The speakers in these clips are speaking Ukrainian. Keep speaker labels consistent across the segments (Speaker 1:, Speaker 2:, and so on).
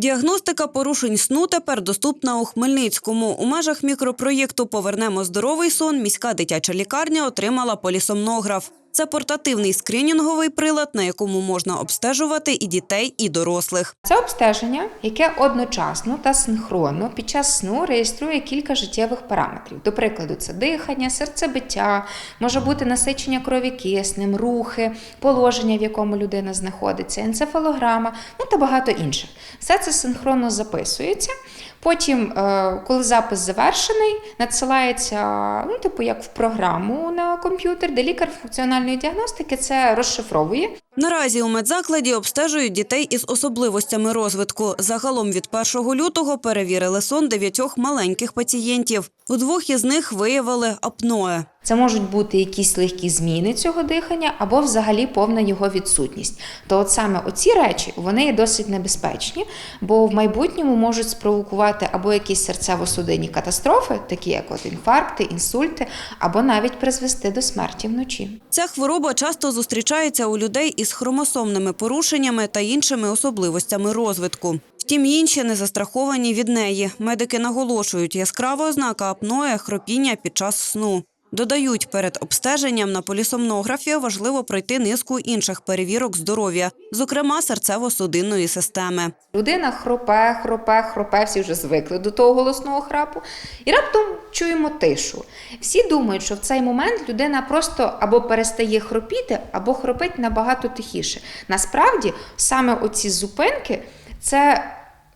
Speaker 1: Діагностика порушень сну тепер доступна у Хмельницькому. У межах мікропроєкту Повернемо здоровий сон міська дитяча лікарня отримала полісомнограф. Це портативний скринінговий прилад, на якому можна обстежувати і дітей, і дорослих.
Speaker 2: Це обстеження, яке одночасно та синхронно під час сну реєструє кілька життєвих параметрів. До прикладу, це дихання, серцебиття, може бути насичення крові киснем, рухи, положення, в якому людина знаходиться, енцефалограма, ну та багато інших. Все це синхронно записується. Потім, е, коли запис завершений, надсилається, ну, типу, як в програму на комп'ютер, де лікар функціональної діагностики це розшифровує
Speaker 1: Наразі у медзакладі обстежують дітей із особливостями розвитку. Загалом від 1 лютого перевірили сон дев'ятьох маленьких пацієнтів. У двох із них виявили апноe.
Speaker 2: Це можуть бути якісь легкі зміни цього дихання або взагалі повна його відсутність. То от саме оці речі вони є досить небезпечні, бо в майбутньому можуть спровокувати або якісь серцево-судинні катастрофи, такі як от інфаркти, інсульти, або навіть призвести до смерті вночі.
Speaker 1: Ця хвороба часто зустрічається у людей із хромосомними порушеннями та іншими особливостями розвитку. Втім, інші не застраховані від неї. Медики наголошують, яскрава ознака апноя – хропіння під час сну. Додають, перед обстеженням на полісомнографі важливо пройти низку інших перевірок здоров'я, зокрема серцево-судинної системи.
Speaker 2: Людина хропе, хропе, хропе, всі вже звикли до того голосного храпу. І раптом чуємо тишу. Всі думають, що в цей момент людина просто або перестає хропіти, або хропить набагато тихіше. Насправді, саме оці зупинки це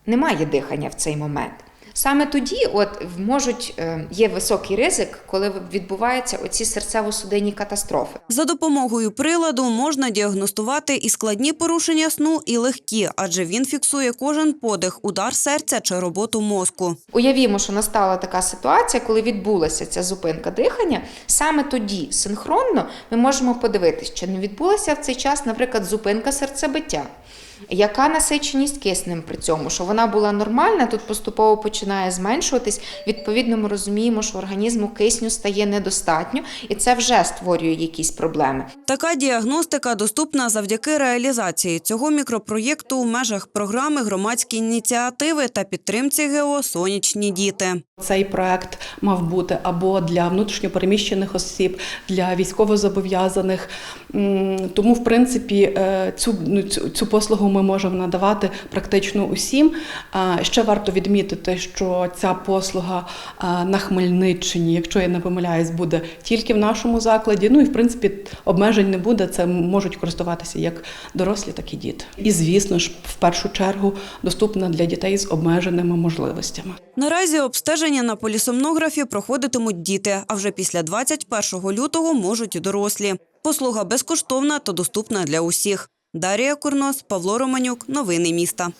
Speaker 2: немає дихання в цей момент. Саме тоді, от можуть е, є високий ризик, коли відбуваються оці серцево-судинні катастрофи.
Speaker 1: За допомогою приладу можна діагностувати і складні порушення сну, і легкі, адже він фіксує кожен подих, удар серця чи роботу мозку.
Speaker 2: Уявімо, що настала така ситуація, коли відбулася ця зупинка дихання. Саме тоді синхронно ми можемо подивитися, чи не відбулася в цей час, наприклад, зупинка серцебиття. Яка насиченість киснем при цьому? Що вона була нормальна, тут поступово починає зменшуватись. Відповідно, ми розуміємо, що організму кисню стає недостатньо, і це вже створює якісь проблеми.
Speaker 1: Така діагностика доступна завдяки реалізації цього мікропроєкту у межах програми громадські ініціативи та підтримці ГО Сонячні діти.
Speaker 3: Цей проект мав бути або для внутрішньопереміщених осіб, для військовозобов'язаних. Тому, в принципі, е, ну, цю, цю послугу ми можемо надавати практично усім. Ще варто відмітити, що ця послуга на Хмельниччині, якщо я не помиляюсь, буде тільки в нашому закладі. Ну і в принципі обмежень не буде. Це можуть користуватися як дорослі, так і діти. І звісно ж, в першу чергу доступна для дітей з обмеженими можливостями.
Speaker 1: Наразі обстеження на полісомнографі проходитимуть діти, а вже після 21 лютого можуть і дорослі. Послуга безкоштовна та доступна для усіх. Дарія Курнос, Павло Романюк. Новини міста.